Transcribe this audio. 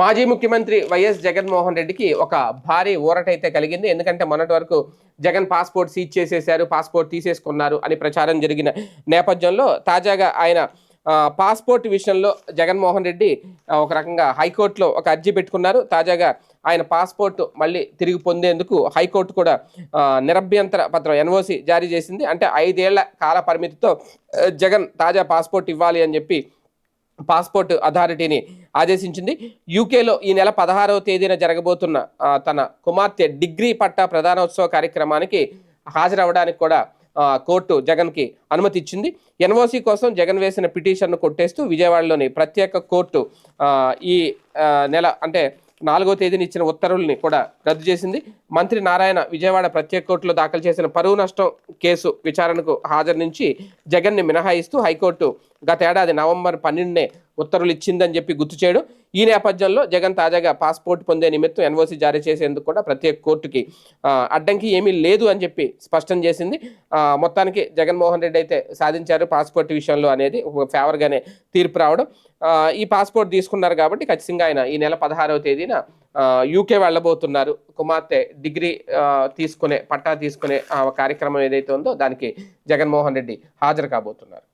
మాజీ ముఖ్యమంత్రి వైఎస్ జగన్మోహన్ రెడ్డికి ఒక భారీ ఊరటైతే కలిగింది. ఎందుకంటే మొన్నటి వరకు జగన్ పాస్పోర్ట్ సీజ్ చేసేశారు పాస్పోర్ట్ తీసేసుకున్నారు అని ప్రచారం జరిగిన నేపథ్యంలో తాజాగా ఆయన పాస్పోర్ట్ విషయంలో జగన్మోహన్ రెడ్డి ఒక రకంగా హైకోర్టులో ఒక అర్జీ పెట్టుకున్నారు. తాజాగా ఆయన పాస్పోర్ట్ మళ్ళీ తిరిగి పొందేందుకు హైకోర్టు కూడా నిరభ్యంతర పత్రం ఎన్ఓసి జారీ చేసింది. అంటే ఐదేళ్ళ కాల పరిమితితో జగన్ తాజా పాస్పోర్ట్ ఇవ్వాలి అని చెప్పి పాస్పోర్ట్ అథారిటీని ఆదేశించింది. యూకేలో ఈ నెల పదహారవ తేదీన జరగబోతున్న తన కుమార్తె డిగ్రీ పట్టా ప్రధానోత్సవ కార్యక్రమానికి హాజరవడానికి కూడా కోర్టు జగన్కి అనుమతి ఇచ్చింది ఎన్ఓసి కోసం జగన్ వేసిన పిటిషన్ను కొట్టేస్తూ విజయవాడలోని ప్రత్యేక కోర్టు ఈ నెల అంటే నాలుగో తేదీని ఇచ్చిన ఉత్తర్వుల్ని కూడా రద్దు చేసింది. మంత్రి నారాయణ విజయవాడ ప్రత్యేక కోర్టులో దాఖలు చేసిన పరువు నష్టం కేసు విచారణకు హాజరు నుంచి జగన్ని మినహాయిస్తూ హైకోర్టు గత ఏడాది నవంబర్ పన్నెండునే ఉత్తర్వులు ఇచ్చిందని చెప్పి గుర్తు చేయడం. ఈ నేపథ్యంలో జగన్ తాజాగా పాస్పోర్ట్ పొందే నిమిత్తం ఎన్ఓసి జారీ చేసేందుకు కూడా ప్రత్యేక కోర్టుకి అడ్డంకి ఏమీ లేదు అని చెప్పి స్పష్టం చేసింది. మొత్తానికి జగన్మోహన్ రెడ్డి అయితే సాధించారు పాస్పోర్ట్ విషయంలో అనేది ఒక ఫేవర్గానే తీర్పు రావడం. ఈ పాస్పోర్ట్ తీసుకున్నారు కాబట్టి ఖచ్చితంగా ఆయన ఈ నెల పదహారవ తేదీన యూకే వెళ్ళబోతున్నారు. కుమార్తె డిగ్రీ తీసుకునే పట్టా తీసుకునే ఆ కార్యక్రమం ఏదైతే ఉందో దానికి జగన్మోహన్ రెడ్డి హాజరు కాబోతున్నారు.